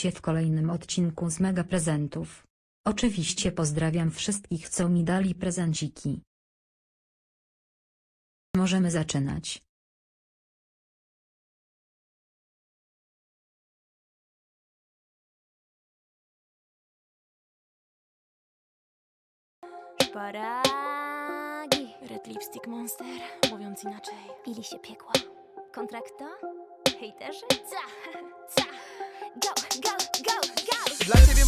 Witajcie w kolejnym odcinku z Mega Prezentów. Oczywiście pozdrawiam wszystkich co mi dali prezenciki. Możemy zaczynać. Szparagi. Red Lipstick Monster, mówiąc inaczej. Ili się piekła. Kontrakt to? Hejterzy? Ca, ca.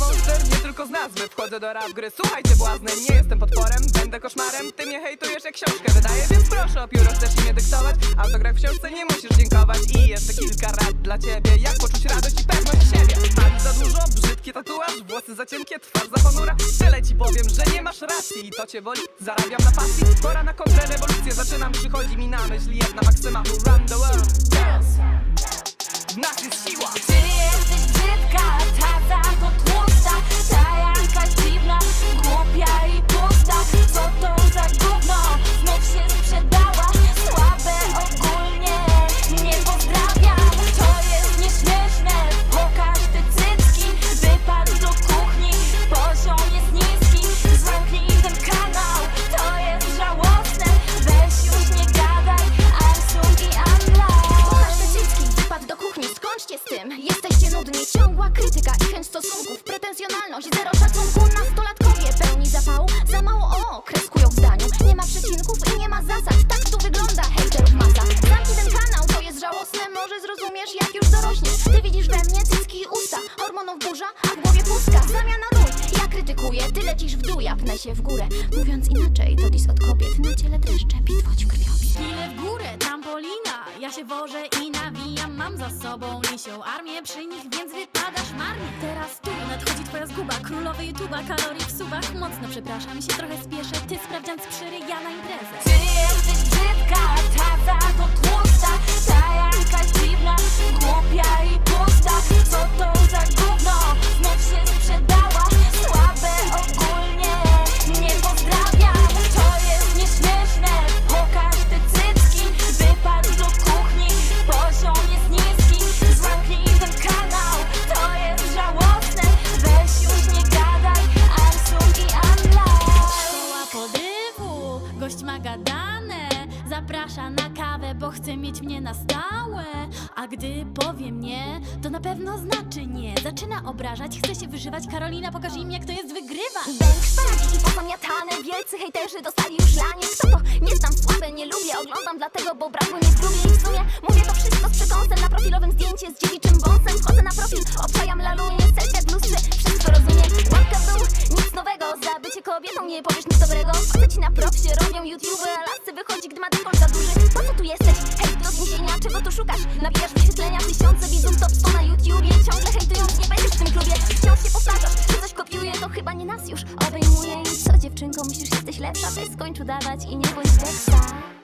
monster, nie tylko z nazwy. Wchodzę do rap gry, słuchajcie błazny Nie jestem potworem, będę koszmarem. Ty mnie hejtujesz jak książkę wydaję Więc proszę o pióro, chcesz mi dyktować? Autograf w książce nie musisz dziękować. I jeszcze kilka rad dla ciebie. Jak poczuć radość i pewność siebie? Mam za dużo, brzydki tatuaż Włosy za cienkie, twarz za ponura. Tyle ci powiem, że nie masz racji. I to cię boli, zarabiam na pasji. Pora na kontrrewolucję, zaczynam Przychodzi mi na myśl jedna maksyma run the world, W nas jest siła. Ty jesteś brzydka, krytyka i chęć stosunków Pretensjonalność, zero szacunku. Nastolatkowie pełni zapału Za mało o, kreskują w zdaniu Nie ma przecinków i nie ma zasad Tak tu wygląda hejterów masa Zamknij ten kanał, to jest żałosne Może zrozumiesz jak już dorośniesz. Ty widzisz we mnie cycki i usta Hormonów burza, a w głowie pustka. Zamiana ról, ja krytykuję Ty lecisz w dół, ja pnę się w górę. Mówiąc inaczej, to dis od kobiet Na ciele dreszcze, pitwoć krwiopis Ile w górę, trampolina Ja się wożę i Mam za sobą lisią armię Przy nich, więc wypadasz marnie. Teraz tu nadchodzi twoja zguba Królowy YouTube'a, kalorii w subach. Mocno przepraszam, się trochę spieszę Ty sprawdzian z przeryja na imprezę. Ty jesteś brzydka, ta gość ma gadane Zaprasza na kawę, bo chce mieć mnie na stałe. A gdy powie mnie, to na pewno znaczy nie. Zaczyna obrażać, chce się wyżywać. Karolina, pokaż im jak to jest wygrywać. Bęk szparagi i pozamiatane. Wielcy hejterzy dostali już lanie Kto to? Nie znam słabe, nie lubię Oglądam dlatego, bo brakło mi w klubie I w sumie. Mówię to wszystko z przekąsem. Na profilowym zdjęcie z dziewiczym wąsem. Wchodzę na profil, propsie robią YouTube A lasce wychodzi, gdy ma dekolt za duży Po co tu jesteś? Hejt do zniesienia, czego tu szukasz? Nabijasz wyświetlenia, tysiące widzów top 100 na YouTubie Ciągle hejtując, nie będziesz w tym klubie Wciąż się powtarzasz, że coś kopiuje To chyba nie nas już obejmuje I co dziewczynko, myślisz, jesteś lepsza? Weź skończ udawać i nie bądź deksa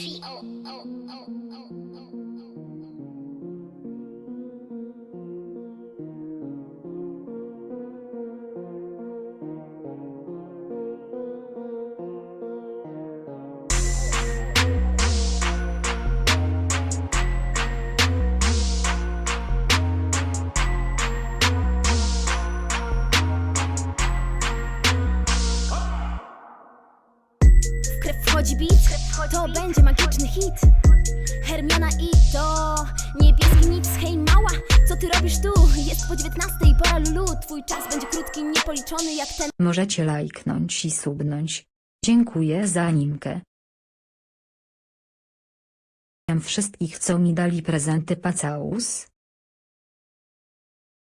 W krew wchodzi beat, to będzie magiczny hit Hermiona i to niebieski nic Hej mała, co ty robisz tu? Jest po 19 pora lulu Twój czas będzie krótki, niepoliczony jak ten Możecie lajknąć i subnąć. Dziękuję za animkę. Wszystkich co mi dali prezenty pacałus.